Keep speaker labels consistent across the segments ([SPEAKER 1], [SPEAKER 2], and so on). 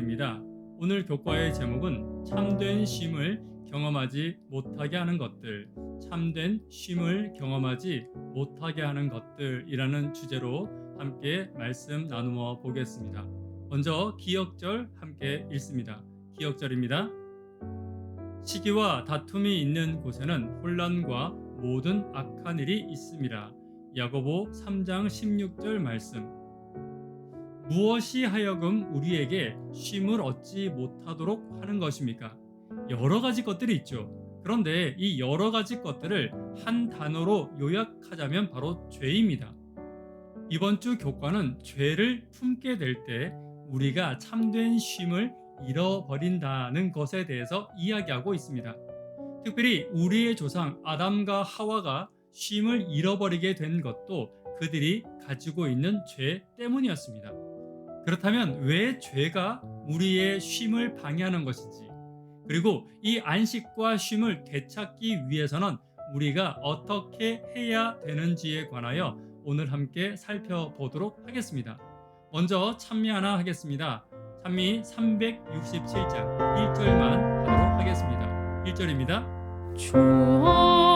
[SPEAKER 1] 5절입니다. 오늘 교과의 제목은 참된 쉼을 경험하지 못하게 하는 것들, 참된 쉼을 경험하지 못하게 하는 것들이라는 주제로 함께 말씀 나누어 보겠습니다. 먼저 기억절 함께 읽습니다. 기억절입니다. 시기와 다툼이 있는 곳에는 혼란과 모든 악한 일이 있습니다. 야고보 3장 16절 말씀. 무엇이 하여금 우리에게 쉼을 얻지 못하도록 하는 것입니까? 여러 가지 것들이 있죠. 그런데 이 여러 가지 것들을 한 단어로 요약하자면 바로 죄입니다. 이번 주 교과는 죄를 품게 될 때 우리가 참된 쉼을 잃어버린다는 것에 대해서 이야기하고 있습니다. 특별히 우리의 조상 아담과 하와가 쉼을 잃어버리게 된 것도 그들이 가지고 있는 죄 때문이었습니다. 그렇다면 왜 죄가 우리의 쉼을 방해하는 것인지, 그리고 이 안식과 쉼을 되찾기 위해서는 우리가 어떻게 해야 되는지에 관하여 오늘 함께 살펴보도록 하겠습니다. 먼저 찬미 하나 하겠습니다. 찬미 367장 1절만 하도록 하겠습니다. 1절입니다.
[SPEAKER 2] 주안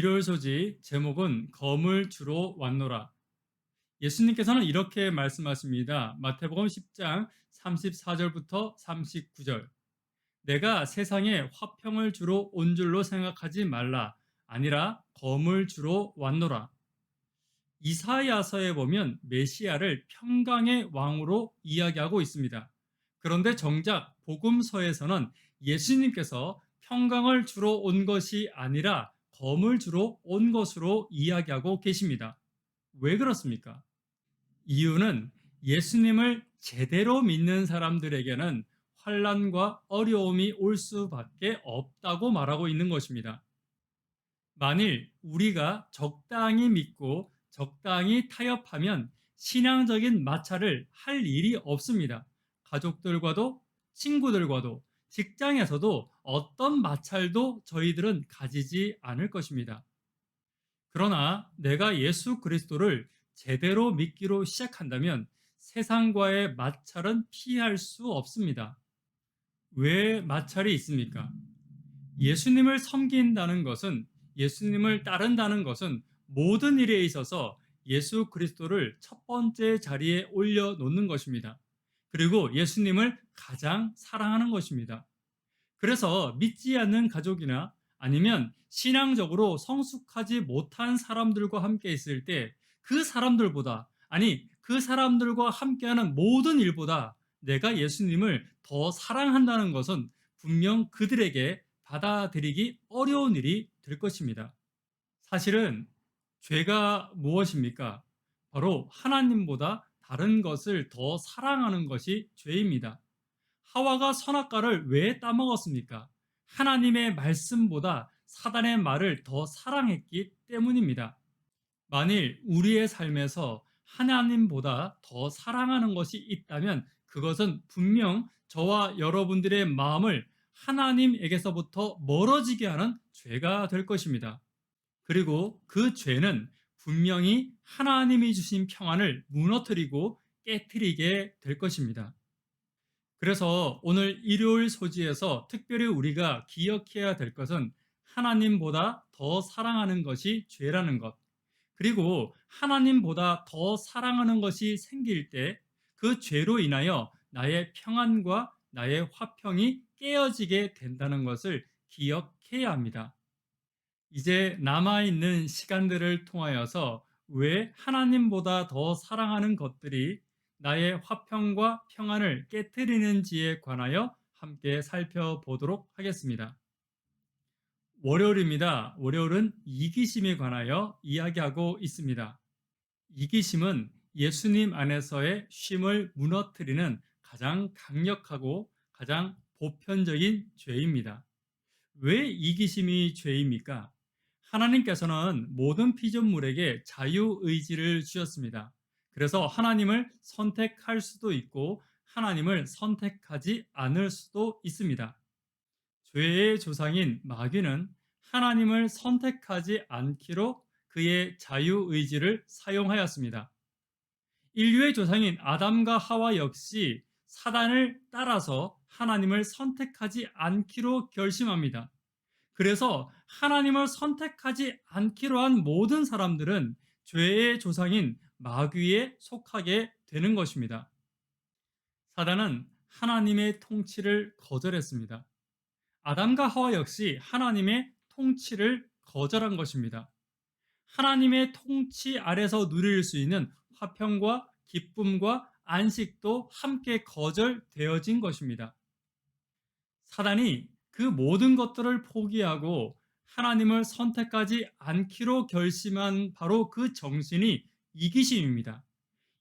[SPEAKER 1] 일요일 소지 제목은 검을 주로 왔노라. 예수님께서는 이렇게 말씀하십니다. 마태복음 10장 34절부터 39절. 내가 세상에 화평을 주로 온 줄로 생각하지 말라. 아니라 검을 주로 왔노라. 이사야서에 보면 메시아를 평강의 왕으로 이야기하고 있습니다. 그런데 정작 복음서에서는 예수님께서 평강을 주러 온 것이 아니라 검을 주러 온 것으로 이야기하고 계십니다. 왜 그렇습니까? 이유는 예수님을 제대로 믿는 사람들에게는 환란과 어려움이 올 수밖에 없다고 말하고 있는 것입니다. 만일 우리가 적당히 믿고 적당히 타협하면 신앙적인 마찰을 할 일이 없습니다. 가족들과도 친구들과도 직장에서도 어떤 마찰도 저희들은 가지지 않을 것입니다. 그러나 내가 예수 그리스도를 제대로 믿기로 시작한다면 세상과의 마찰은 피할 수 없습니다. 왜 마찰이 있습니까? 예수님을 섬긴다는 것은 예수님을 따른다는 것은 모든 일에 있어서 예수 그리스도를 첫 번째 자리에 올려놓는 것입니다. 그리고 예수님을 가장 사랑하는 것입니다. 그래서 믿지 않는 가족이나 아니면 신앙적으로 성숙하지 못한 사람들과 함께 있을 때 그 사람들보다 아니 그 사람들과 함께하는 모든 일보다 내가 예수님을 더 사랑한다는 것은 분명 그들에게 받아들이기 어려운 일이 될 것입니다. 사실은 죄가 무엇입니까? 바로 하나님보다 다른 것을 더 사랑하는 것이 죄입니다. 하와가 선악과를 왜 따먹었습니까? 하나님의 말씀보다 사단의 말을 더 사랑했기 때문입니다. 만일 우리의 삶에서 하나님보다 더 사랑하는 것이 있다면 그것은 분명 저와 여러분들의 마음을 하나님에게서부터 멀어지게 하는 죄가 될 것입니다. 그리고 그 죄는 분명히 하나님이 주신 평안을 무너뜨리고 깨뜨리게 될 것입니다. 그래서 오늘 일요일 소지에서 특별히 우리가 기억해야 될 것은 하나님보다 더 사랑하는 것이 죄라는 것. 그리고 하나님보다 더 사랑하는 것이 생길 때 그 죄로 인하여 나의 평안과 나의 화평이 깨어지게 된다는 것을 기억해야 합니다. 이제 남아있는 시간들을 통하여서 왜 하나님보다 더 사랑하는 것들이 나의 화평과 평안을 깨뜨리는지에 관하여 함께 살펴보도록 하겠습니다. 월요일입니다. 월요일은 이기심에 관하여 이야기하고 있습니다. 이기심은 예수님 안에서의 쉼을 무너뜨리는 가장 강력하고 가장 보편적인 죄입니다. 왜 이기심이 죄입니까? 하나님께서는 모든 피조물에게 자유의지를 주셨습니다. 그래서 하나님을 선택할 수도 있고 하나님을 선택하지 않을 수도 있습니다. 죄의 조상인 마귀는 하나님을 선택하지 않기로 그의 자유의지를 사용하였습니다. 인류의 조상인 아담과 하와 역시 사단을 따라서 하나님을 선택하지 않기로 결심합니다. 그래서 하나님을 선택하지 않기로 한 모든 사람들은 죄의 조상인 마귀에 속하게 되는 것입니다. 사단은 하나님의 통치를 거절했습니다. 아담과 하와 역시 하나님의 통치를 거절한 것입니다. 하나님의 통치 아래서 누릴 수 있는 화평과 기쁨과 안식도 함께 거절되어진 것입니다. 사단이 그 모든 것들을 포기하고 하나님을 선택하지 않기로 결심한 바로 그 정신이 이기심입니다.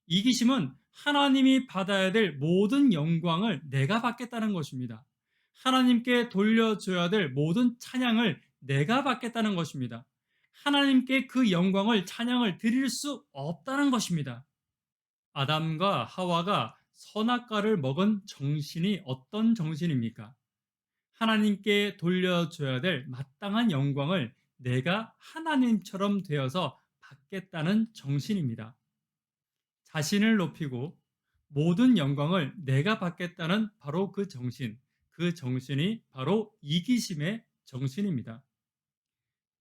[SPEAKER 1] 이기심은 하나님이 받아야 될 모든 영광을 내가 받겠다는 것입니다. 하나님께 돌려줘야 될 모든 찬양을 내가 받겠다는 것입니다. 하나님께 그 영광을 찬양을 드릴 수 없다는 것입니다. 아담과 하와가 선악과를 먹은 정신이 어떤 정신입니까? 하나님께 돌려줘야 될 마땅한 영광을 내가 하나님처럼 되어서 받겠다는 정신입니다. 자신을 높이고 모든 영광을 내가 받겠다는 바로 그 정신, 그 정신이 바로 이기심의 정신입니다.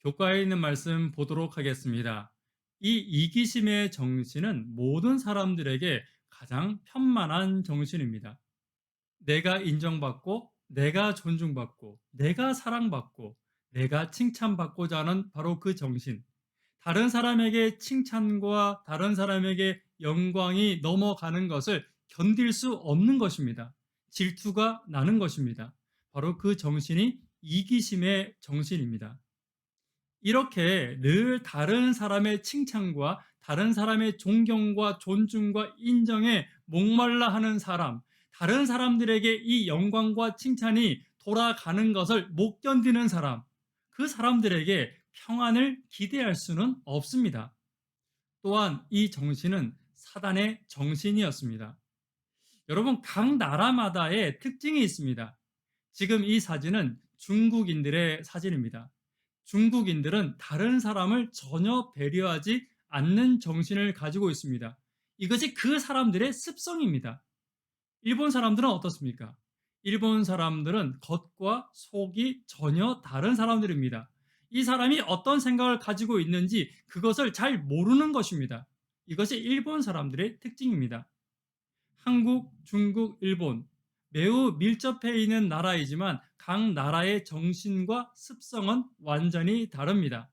[SPEAKER 1] 교과에 있는 말씀 보도록 하겠습니다. 이 이기심의 정신은 모든 사람들에게 가장 편만한 정신입니다. 내가 인정받고, 내가 존중받고, 내가 사랑받고, 내가 칭찬받고자 하는 바로 그 정신. 다른 사람에게 칭찬과 다른 사람에게 영광이 넘어가는 것을 견딜 수 없는 것입니다. 질투가 나는 것입니다. 바로 그 정신이 이기심의 정신입니다. 이렇게 늘 다른 사람의 칭찬과 다른 사람의 존경과 존중과 인정에 목말라 하는 사람, 다른 사람들에게 이 영광과 칭찬이 돌아가는 것을 못 견디는 사람, 그 사람들에게 평안을 기대할 수는 없습니다. 또한 이 정신은 사단의 정신이었습니다. 여러분, 각 나라마다의 특징이 있습니다. 지금 이 사진은 중국인들의 사진입니다. 중국인들은 다른 사람을 전혀 배려하지 않는 정신을 가지고 있습니다. 이것이 그 사람들의 습성입니다. 일본 사람들은 어떻습니까? 일본 사람들은 겉과 속이 전혀 다른 사람들입니다. 이 사람이 어떤 생각을 가지고 있는지 그것을 잘 모르는 것입니다. 이것이 일본 사람들의 특징입니다. 한국, 중국, 일본 매우 밀접해 있는 나라이지만 각 나라의 정신과 습성은 완전히 다릅니다.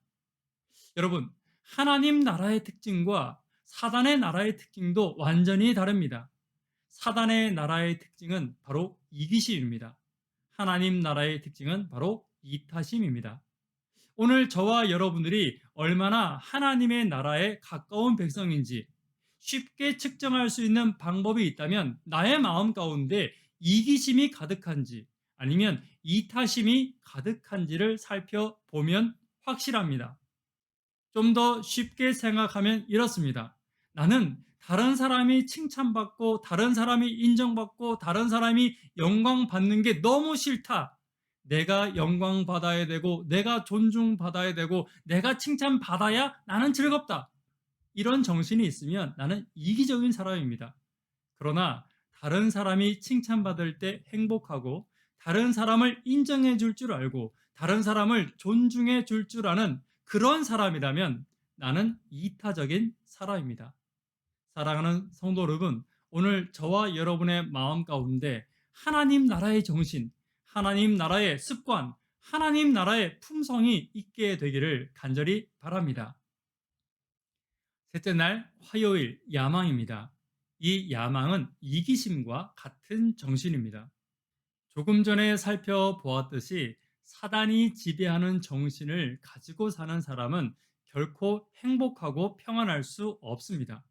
[SPEAKER 1] 여러분, 하나님 나라의 특징과 사단의 나라의 특징도 완전히 다릅니다. 사단의 나라의 특징은 바로 이기심입니다. 하나님 나라의 특징은 바로 이타심입니다. 오늘 저와 여러분들이 얼마나 하나님의 나라에 가까운 백성인지 쉽게 측정할 수 있는 방법이 있다면 나의 마음 가운데 이기심이 가득한지 아니면 이타심이 가득한지를 살펴보면 확실합니다. 좀 더 쉽게 생각하면 이렇습니다. 나는 다른 사람이 칭찬받고 다른 사람이 인정받고 다른 사람이 영광 받는 게 너무 싫다. 내가 영광 받아야 되고 내가 존중 받아야 되고 내가 칭찬 받아야 나는 즐겁다. 이런 정신이 있으면 나는 이기적인 사람입니다. 그러나 다른 사람이 칭찬받을 때 행복하고 다른 사람을 인정해 줄 줄 알고 다른 사람을 존중해 줄 줄 아는 그런 사람이라면 나는 이타적인 사람입니다. 사랑하는 성도 여러분, 오늘 저와 여러분의 마음 가운데 하나님 나라의 정신, 하나님 나라의 습관, 하나님 나라의 품성이 있게 되기를 간절히 바랍니다. 셋째 날 화요일 야망입니다. 이 야망은 이기심과 같은 정신입니다. 조금 전에 살펴보았듯이 사단이 지배하는 정신을 가지고 사는 사람은 결코 행복하고 평안할 수 없습니다.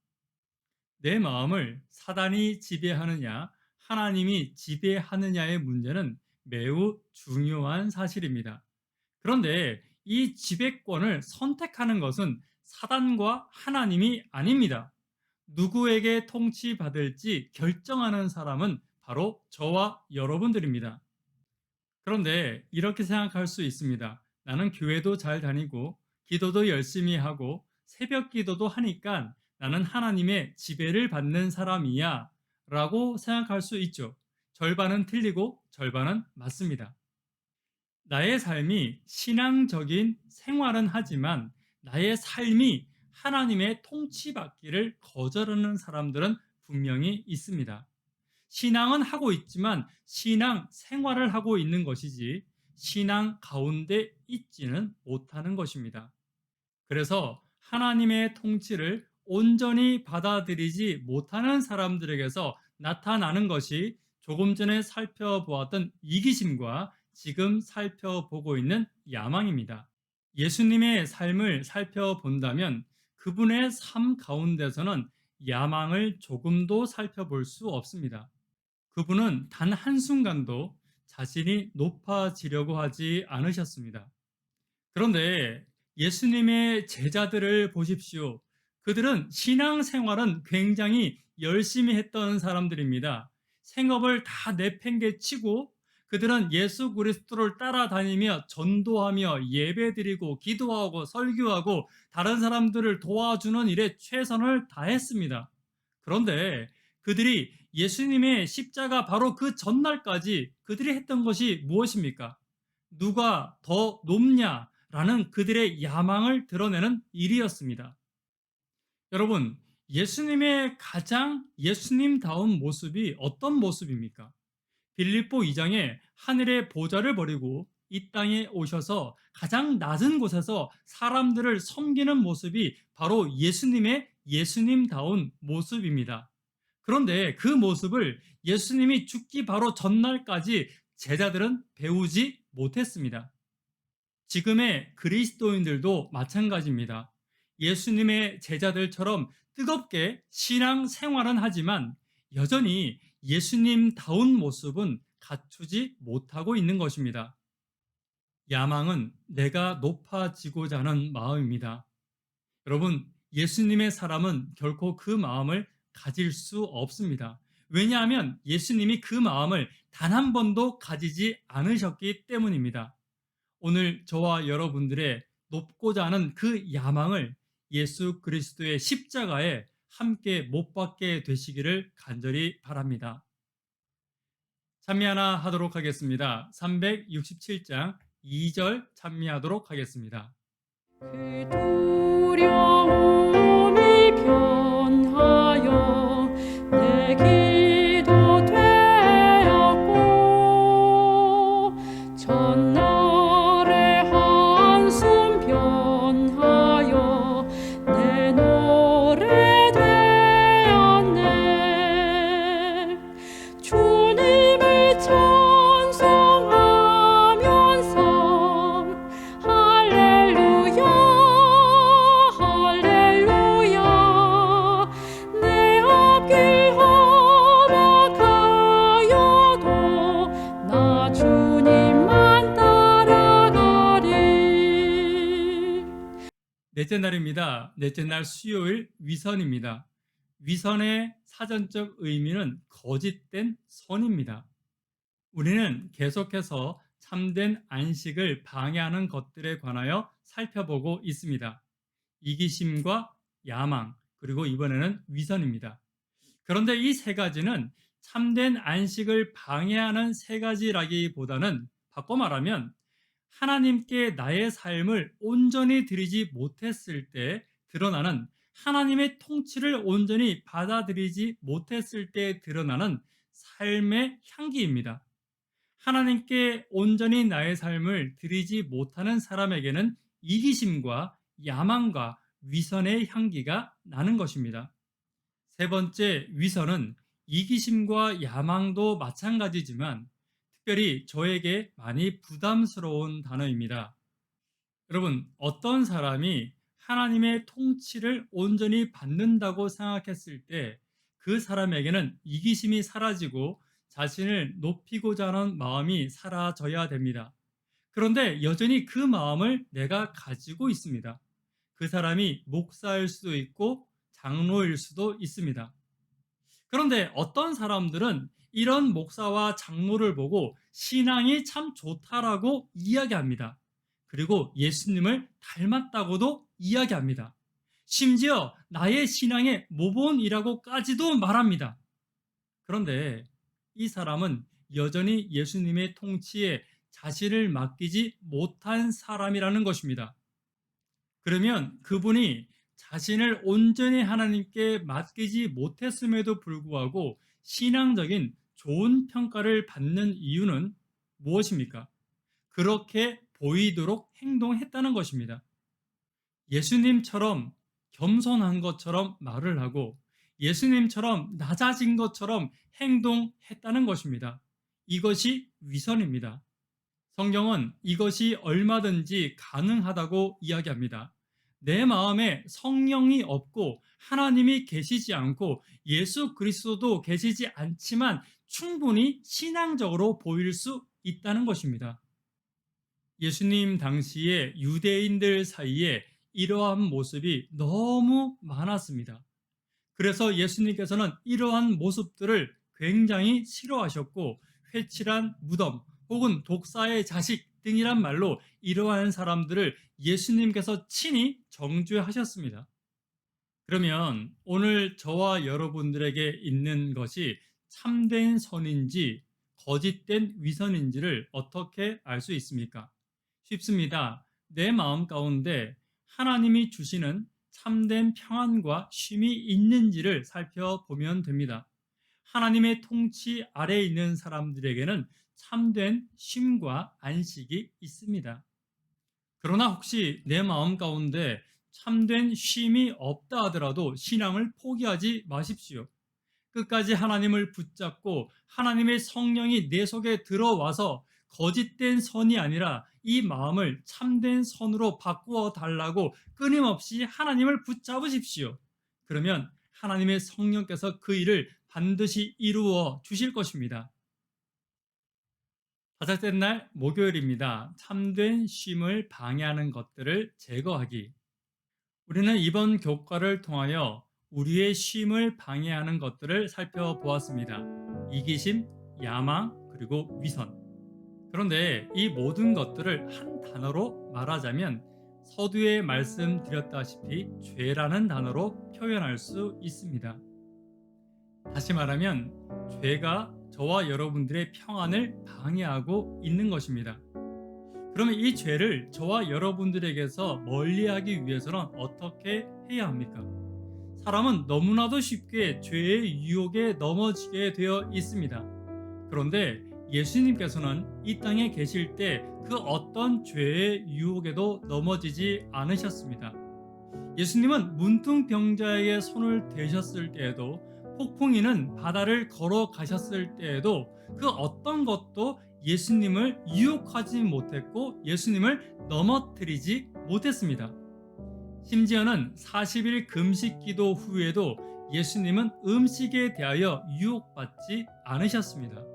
[SPEAKER 1] 내 마음을 사단이 지배하느냐, 하나님이 지배하느냐의 문제는 매우 중요한 사실입니다. 그런데 이 지배권을 선택하는 것은 사단과 하나님이 아닙니다. 누구에게 통치받을지 결정하는 사람은 바로 저와 여러분들입니다. 그런데 이렇게 생각할 수 있습니다. 나는 교회도 잘 다니고 기도도 열심히 하고 새벽 기도도 하니까 나는 하나님의 지배를 받는 사람이야 라고 생각할 수 있죠. 절반은 틀리고 절반은 맞습니다. 나의 삶이 신앙적인 생활은 하지만 나의 삶이 하나님의 통치받기를 거절하는 사람들은 분명히 있습니다. 신앙은 하고 있지만 신앙 생활을 하고 있는 것이지 신앙 가운데 있지는 못하는 것입니다. 그래서 하나님의 통치를 온전히 받아들이지 못하는 사람들에게서 나타나는 것이 조금 전에 살펴보았던 이기심과 지금 살펴보고 있는 야망입니다. 예수님의 삶을 살펴본다면 그분의 삶 가운데서는 야망을 조금도 살펴볼 수 없습니다. 그분은 단 한순간도 자신이 높아지려고 하지 않으셨습니다. 그런데 예수님의 제자들을 보십시오. 그들은 신앙생활은 굉장히 열심히 했던 사람들입니다. 생업을 다 내팽개치고 그들은 예수 그리스도를 따라다니며 전도하며 예배드리고 기도하고 설교하고 다른 사람들을 도와주는 일에 최선을 다했습니다. 그런데 그들이 예수님의 십자가 바로 그 전날까지 그들이 했던 것이 무엇입니까? 누가 더 높냐라는 그들의 야망을 드러내는 일이었습니다. 여러분, 예수님의 가장 예수님다운 모습이 어떤 모습입니까? 빌립보 2장에 하늘의 보좌를 버리고 이 땅에 오셔서 가장 낮은 곳에서 사람들을 섬기는 모습이 바로 예수님의 예수님다운 모습입니다. 그런데 그 모습을 예수님이 죽기 바로 전날까지 제자들은 배우지 못했습니다. 지금의 그리스도인들도 마찬가지입니다. 예수님의 제자들처럼 뜨겁게 신앙 생활은 하지만 여전히 예수님다운 모습은 갖추지 못하고 있는 것입니다. 야망은 내가 높아지고자 하는 마음입니다. 여러분, 예수님의 사람은 결코 그 마음을 가질 수 없습니다. 왜냐하면 예수님이 그 마음을 단 한 번도 가지지 않으셨기 때문입니다. 오늘 저와 여러분들의 높고자 하는 그 야망을 예수 그리스도의 십자가에 함께 못 받게 되시기를 간절히 바랍니다. 찬미 하나 하도록 하겠습니다. 367장 2절 찬미하도록 하겠습니다.
[SPEAKER 2] 그 변하여 내기
[SPEAKER 1] 넷째 날 수요일 위선입니다. 위선의 사전적 의미는 거짓된 선입니다. 우리는 계속해서 참된 안식을 방해하는 것들에 관하여 살펴보고 있습니다. 이기심과 야망, 그리고 이번에는 위선입니다. 그런데 이 세 가지는 참된 안식을 방해하는 세 가지라기보다는 바꿔 말하면 하나님께 나의 삶을 온전히 드리지 못했을 때 드러나는 하나님의 통치를 온전히 받아들이지 못했을 때 드러나는 삶의 향기입니다. 하나님께 온전히 나의 삶을 드리지 못하는 사람에게는 이기심과 야망과 위선의 향기가 나는 것입니다. 세 번째 위선은 이기심과 야망도 마찬가지지만 특별히 저에게 많이 부담스러운 단어입니다. 여러분, 어떤 사람이 하나님의 통치를 온전히 받는다고 생각했을 때 그 사람에게는 이기심이 사라지고 자신을 높이고자 하는 마음이 사라져야 됩니다. 그런데 여전히 그 마음을 내가 가지고 있습니다. 그 사람이 목사일 수도 있고 장로일 수도 있습니다. 그런데 어떤 사람들은 이런 목사와 장로를 보고 신앙이 참 좋다라고 이야기합니다. 그리고 예수님을 닮았다고도 이야기합니다. 심지어 나의 신앙의 모본이라고까지도 말합니다. 그런데 이 사람은 여전히 예수님의 통치에 자신을 맡기지 못한 사람이라는 것입니다. 그러면 그분이 자신을 온전히 하나님께 맡기지 못했음에도 불구하고 신앙적인 좋은 평가를 받는 이유는 무엇입니까? 그렇게 보이도록 행동했다는 것입니다. 예수님처럼 겸손한 것처럼 말을 하고 예수님처럼 낮아진 것처럼 행동했다는 것입니다. 이것이 위선입니다. 성경은 이것이 얼마든지 가능하다고 이야기합니다. 내 마음에 성령이 없고 하나님이 계시지 않고 예수 그리스도도 계시지 않지만 충분히 신앙적으로 보일 수 있다는 것입니다. 예수님 당시에 유대인들 사이에 이러한 모습이 너무 많았습니다. 그래서 예수님께서는 이러한 모습들을 굉장히 싫어하셨고 회칠한 무덤 혹은 독사의 자식 등이란 말로 이러한 사람들을 예수님께서 친히 정죄하셨습니다. 그러면 오늘 저와 여러분들에게 있는 것이 참된 선인지 거짓된 위선인지를 어떻게 알 수 있습니까? 쉽습니다. 내 마음 가운데 하나님이 주시는 참된 평안과 쉼이 있는지를 살펴보면 됩니다. 하나님의 통치 아래에 있는 사람들에게는 참된 쉼과 안식이 있습니다. 그러나 혹시 내 마음 가운데 참된 쉼이 없다 하더라도 신앙을 포기하지 마십시오. 끝까지 하나님을 붙잡고 하나님의 성령이 내 속에 들어와서 거짓된 선이 아니라 이 마음을 참된 선으로 바꾸어 달라고 끊임없이 하나님을 붙잡으십시오. 그러면 하나님의 성령께서 그 일을 반드시 이루어 주실 것입니다. 다섯째 날 목요일입니다. 참된 쉼을 방해하는 것들을 제거하기. 우리는 이번 교과를 통하여 우리의 쉼을 방해하는 것들을 살펴보았습니다. 이기심, 야망, 그리고 위선. 그런데 이 모든 것들을 한 단어로 말하자면 서두에 말씀드렸다시피 죄라는 단어로 표현할 수 있습니다. 다시 말하면 죄가 저와 여러분들의 평안을 방해하고 있는 것입니다. 그러면 이 죄를 저와 여러분들에게서 멀리하기 위해서는 어떻게 해야 합니까? 사람은 너무나도 쉽게 죄의 유혹에 넘어지게 되어 있습니다. 그런데 예수님께서는 이 땅에 계실 때 그 어떤 죄의 유혹에도 넘어지지 않으셨습니다. 예수님은 문둥병자에게 손을 대셨을 때에도 폭풍이는 바다를 걸어 가셨을 때에도 그 어떤 것도 예수님을 유혹하지 못했고 예수님을 넘어뜨리지 못했습니다. 심지어는 40일 금식 기도 후에도 예수님은 음식에 대하여 유혹받지 않으셨습니다.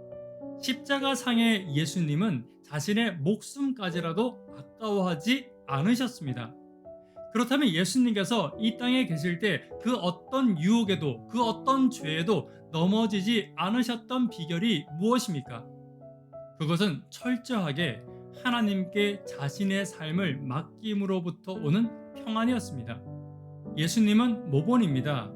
[SPEAKER 1] 십자가 상의 예수님은 자신의 목숨까지라도 아까워하지 않으셨습니다. 그렇다면 예수님께서 이 땅에 계실 때 그 어떤 유혹에도 그 어떤 죄에도 넘어지지 않으셨던 비결이 무엇입니까? 그것은 철저하게 하나님께 자신의 삶을 맡김으로부터 오는 평안이었습니다. 예수님은 모본입니다.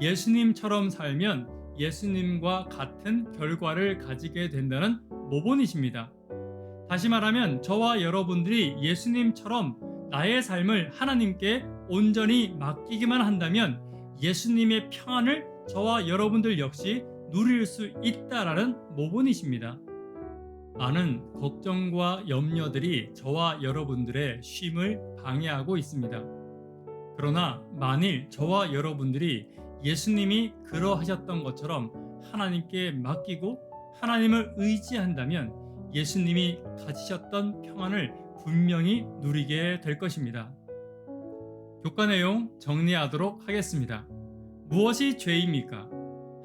[SPEAKER 1] 예수님처럼 살면 예수님과 같은 결과를 가지게 된다는 모본이십니다. 다시 말하면 저와 여러분들이 예수님처럼 나의 삶을 하나님께 온전히 맡기기만 한다면 예수님의 평안을 저와 여러분들 역시 누릴 수 있다라는 모본이십니다. 많은 걱정과 염려들이 저와 여러분들의 쉼을 방해하고 있습니다. 그러나 만일 저와 여러분들이 예수님이 그러하셨던 것처럼 하나님께 맡기고 하나님을 의지한다면 예수님이 가지셨던 평안을 분명히 누리게 될 것입니다. 교과 내용 정리하도록 하겠습니다. 무엇이 죄입니까?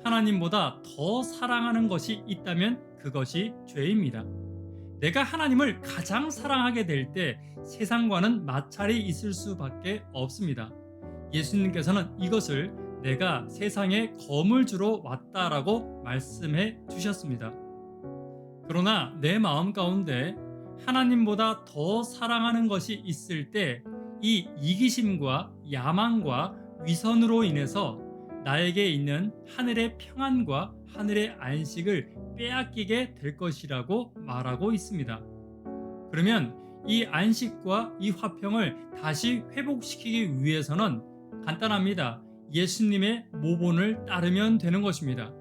[SPEAKER 1] 하나님보다 더 사랑하는 것이 있다면 그것이 죄입니다. 내가 하나님을 가장 사랑하게 될 때 세상과는 마찰이 있을 수밖에 없습니다. 예수님께서는 이것을 내가 세상에 검을 주러 왔다라고 말씀해 주셨습니다. 그러나 내 마음 가운데 하나님보다 더 사랑하는 것이 있을 때 이 이기심과 야망과 위선으로 인해서 나에게 있는 하늘의 평안과 하늘의 안식을 빼앗기게 될 것이라고 말하고 있습니다. 그러면 이 안식과 이 화평을 다시 회복시키기 위해서는 간단합니다. 예수님의 모본을 따르면 되는 것입니다.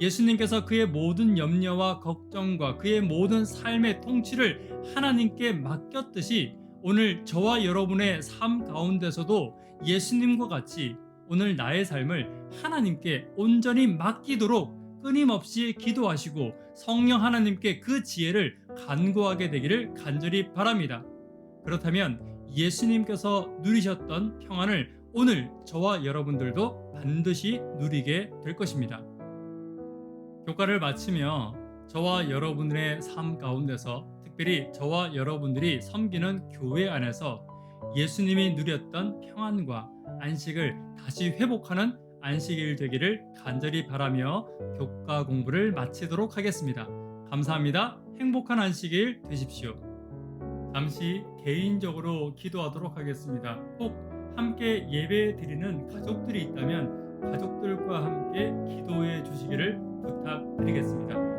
[SPEAKER 1] 예수님께서 그의 모든 염려와 걱정과 그의 모든 삶의 통치를 하나님께 맡겼듯이 오늘 저와 여러분의 삶 가운데서도 예수님과 같이 오늘 나의 삶을 하나님께 온전히 맡기도록 끊임없이 기도하시고 성령 하나님께 그 지혜를 간구하게 되기를 간절히 바랍니다. 그렇다면 예수님께서 누리셨던 평안을 오늘 저와 여러분들도 반드시 누리게 될 것입니다. 교과를 마치며 저와 여러분의 삶 가운데서 특별히 저와 여러분들이 섬기는 교회 안에서 예수님이 누렸던 평안과 안식을 다시 회복하는 안식일 되기를 간절히 바라며 교과 공부를 마치도록 하겠습니다. 감사합니다. 행복한 안식일 되십시오. 잠시 개인적으로 기도하도록 하겠습니다. 꼭 함께 예배 드리는 가족들이 있다면 가족들과 함께 기도해 주시기를 부탁드리겠습니다.